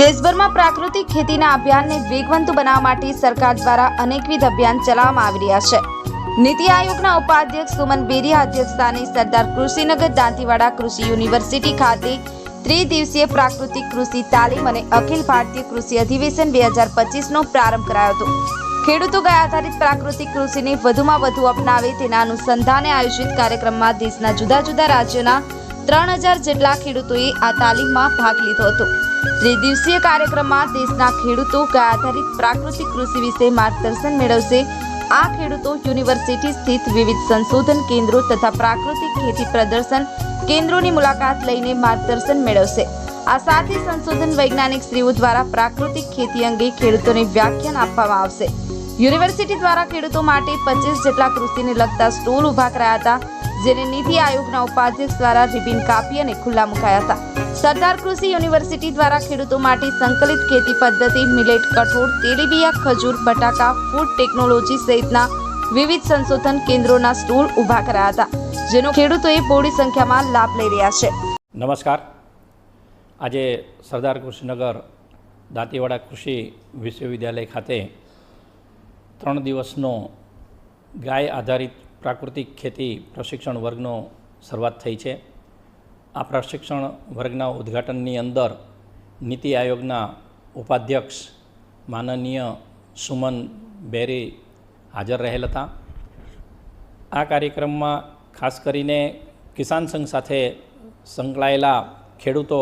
દેશભરમાં પ્રાકૃતિક ખેતીના અભિયાનને વેગવંતુ બનાવવા માટે સરકાર દ્વારા અનેકવિધ અભિયાન ચલાવવામાં આવી રહ્યા છે. નીતિ આયોગના ઉપાધ્યક્ષ સુમન બેરિયા અધ્યક્ષસ્થાને સરદાર કૃષિનગર દાંતીવાડા કૃષિ યુનિવર્સિટી ખાતે ત્રિદિવસીય પ્રાકૃતિક કૃષિ તાલીમ અને અખિલ ભારતીય કૃષિ અધિવેશન બે હજાર પચીસનો પ્રારંભ કરાયો હતો. ખેડૂતો ગાય આધારિત પ્રાકૃતિક કૃષિને વધુમાં વધુ અપનાવે તેના અનુસંધાને આયોજિત કાર્યક્રમમાં દેશના જુદા જુદા રાજ્યોના ત્રણ હજાર જેટલા ખેડૂતોએ આ તાલીમમાં ભાગ લીધો હતો. ત્રિદિવસીય કાર્યક્રમમાં દેશના ખેડૂતો ગાય આધારિત પ્રાકૃતિક કૃષિ વિશે માર્ગદર્શન મેળવશે. આ ખેડૂતો યુનિવર્સિટી સ્થિત વિવિધ સંશોધન કેન્દ્રો તથા પ્રાકૃતિક ખેતી પ્રદર્શન કેન્દ્રોની મુલાકાત લઈને માર્ગદર્શન મેળવશે. આ સાથે સંશોધન વૈજ્ઞાનિક શ્રીઓ દ્વારા પ્રાકૃતિક ખેતી અંગે ખેડૂતોને વ્યાખ્યાન આપવામાં આવશે. યુનિવર્સિટી દ્વારા ખેડૂતો માટે પચીસ જેટલા કૃષિને લગતા સ્ટોલ ઊભા કરાયા હતા. જેને નીતિ આયોગના ઉપાધ્યક્ષ દ્વારા રિબિન કાપી અને ખુલ્લા મુકાયા હતા. સરદાર કૃષિ યુનિવર્સિટી દ્વારા ખેડૂતો માટે સંકલિત ખેતી પદ્ધતિ, મિલેટ કઠોળ, તેલીબિયા ખજૂર, બટાકા, ફૂડ ટેકનોલોજી સહિતના વિવિધ સંશોધન કેન્દ્રોના સ્ટોલ ઊભા કરાયા હતા, જેનો ખેડૂતોએ બહોળી સંખ્યામાં લાભ લઈ રહ્યા છે. નમસ્કાર. આજે સરદાર કૃષિનગર દાંતીવાડા કૃષિ વિશ્વવિદ્યાલય ખાતે ત્રણ દિવસનો ગાય આધારિત પ્રાકૃતિક ખેતી પ્રશિક્ષણ વર્ગનો શરૂઆત થઈ છે. આ પ્રશિક્ષણ વર્ગના ઉદ્ઘાટનની અંદર નીતિ આયોગના ઉપાધ્યક્ષ માનનીય સુમન બેરી હાજર રહેલ હતા. આ કાર્યક્રમમાં ખાસ કરીને કિસાન સંઘ સાથે સંકળાયેલા ખેડૂતો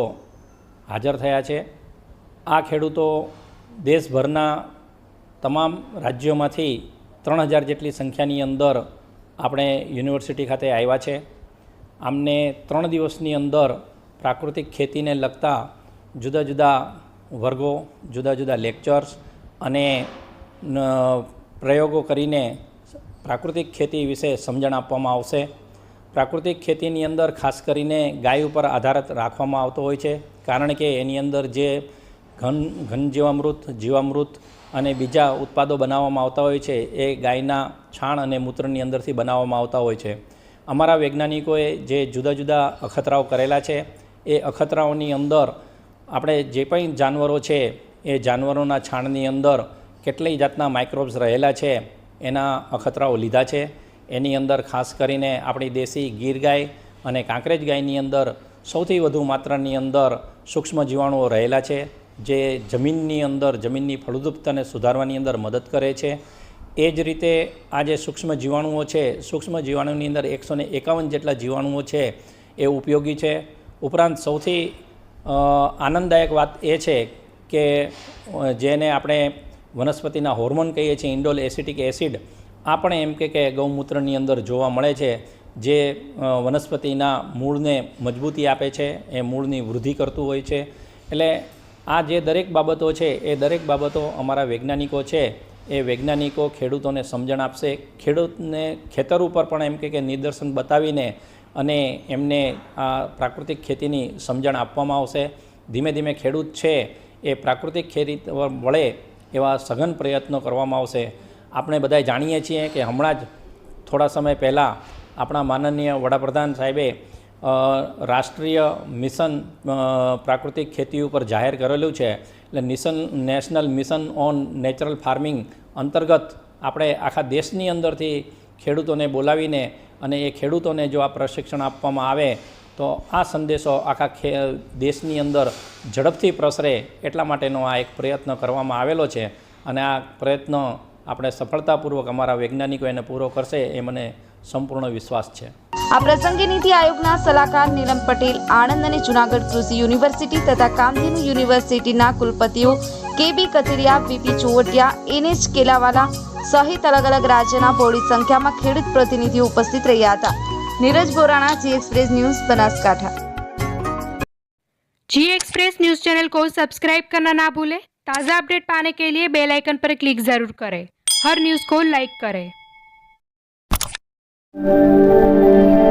હાજર થયા છે. આ ખેડૂતો દેશભરના તમામ રાજ્યોમાંથી ત્રણ હજાર જેટલી સંખ્યાની અંદર આપણે યુનિવર્સિટી ખાતે આવ્યા છે. આમને ત્રણ દિવસની અંદર પ્રાકૃતિક ખેતીને લગતા જુદા જુદા વર્ગો, જુદા જુદા લેક્ચર્સ અને પ્રયોગો કરીને પ્રાકૃતિક ખેતી વિશે સમજણ આપવામાં આવશે. પ્રાકૃતિક ખેતીની અંદર ખાસ કરીને ગાય ઉપર આધારિત રાખવામાં આવતો હોય છે. કારણ કે એની અંદર જે ઘન ઘન જીવામૃત જીવામૃત અને બીજા ઉત્પાદો બનાવવામાં આવતા હોય છે, એ ગાયના છાણ અને મૂત્રની અંદરથી બનાવવામાં આવતા હોય છે. અમારા વૈજ્ઞાનિકોએ જે જુદા જુદા અખતરાઓ કરેલા છે, એ અખતરાઓની અંદર આપણે જે પણ જાનવરો છે, એ જાનવરોના છાણની અંદર કેટલી જાતના માઇક્રોબ્સ રહેલા છે, એના અખતરાઓ લીધા છે. એની અંદર ખાસ કરીને આપણી દેશી ગીર ગાય અને કાંકરેજ ગાયની અંદર સૌથી વધુ માત્રાની અંદર સૂક્ષ્મ જીવાણુઓ રહેલા છે. જે જમીનની અંદર, જમીનની ફળદ્રુપતાને સુધારવાની અંદર મદદ કરે છે. એ જ રીતે આ જે સૂક્ષ્મ જીવાણુઓ છે, સૂક્ષ્મ જીવાણુની અંદર એકસો ને એકાવન જેટલા જીવાણુઓ છે એ ઉપયોગી છે. ઉપરાંત સૌથી આનંદદાયક વાત એ છે કે જેને આપણે વનસ્પતિના હોર્મોન કહીએ છીએ, ઇન્ડોલ એસિટિક એસિડ, આ પણ એમ કે ગૌમૂત્રની અંદર જોવા મળે છે, જે વનસ્પતિના મૂળને મજબૂતી આપે છે, એ મૂળની વૃદ્ધિ કરતું હોય છે. એટલે આ જે દરેક બાબતો છે, એ દરેક બાબતો અમારા વૈજ્ઞાનિકો છે. એ વૈજ્ઞાનિકો ખેડૂતોને સમજણ આપશે. ખેડૂતને ખેતર ઉપર પણ એમ કે નિદર્શન બતાવીને અને એમને આ પ્રાકૃતિક ખેતીની સમજણ આપવામાં આવશે. ધીમે ધીમે ખેડૂત છે, એ પ્રાકૃતિક ખેતી વળે એવા સઘન પ્રયત્નો કરવામાં આવશે. આપણે બધા જાણીએ છીએ કે હમણાં જ થોડા સમય પહેલાં આપણા માનનીય વડાપ્રધાન સાહેબે રાષ્ટ્રીય મિશન પ્રાકૃતિક ખેતી ઉપર જાહેર કરેલું છે. એટલે mission, national mission on natural farming અંતર્ગત આપણે આખા દેશની અંદરથી ખેડૂતોને બોલાવીને અને એ ખેડૂતોને જો આ પ્રશિક્ષણ આપવામાં આવે, તો આ સંદેશો આખા દેશની અંદર ઝડપથી પ્રસરે એટલા માટેનો આ એક પ્રયત્ન કરવામાં આવેલો છે. અને આ પ્રયત્ન આપણે સફળતાપૂર્વક અમારા વૈજ્ઞાનિકો એને પૂરો કરશે એ મને સંપૂર્ણ વિશ્વાસ છે. આ પ્રસંગે નીતિ આયોગના સલાહકાર નીલમ પટેલ આણંદ અને જુનાગઢ કૃષિ યુનિવર્સિટી તથા કામધેનુ યુનિવર્સિટીના કુલપતિઓ K B Kathiriya VP Chovatiya NH Kelawala સહિત અલગ અલગ રાજ્યના બહોળી સંખ્યામાં ખેડૂત પ્રતિનિધિઓ ઉપસ્થિત રહ્યા હતા Neeraj Borana Zee Express News Banaskantha Zee Express News channel को सब्सक्राइब करना ना भूलें ताज़ा अपडेट पाने के लिए बेल आइकन पर क्लिक जरूर करें हर न्यूज़ को लाइक करें Thank you.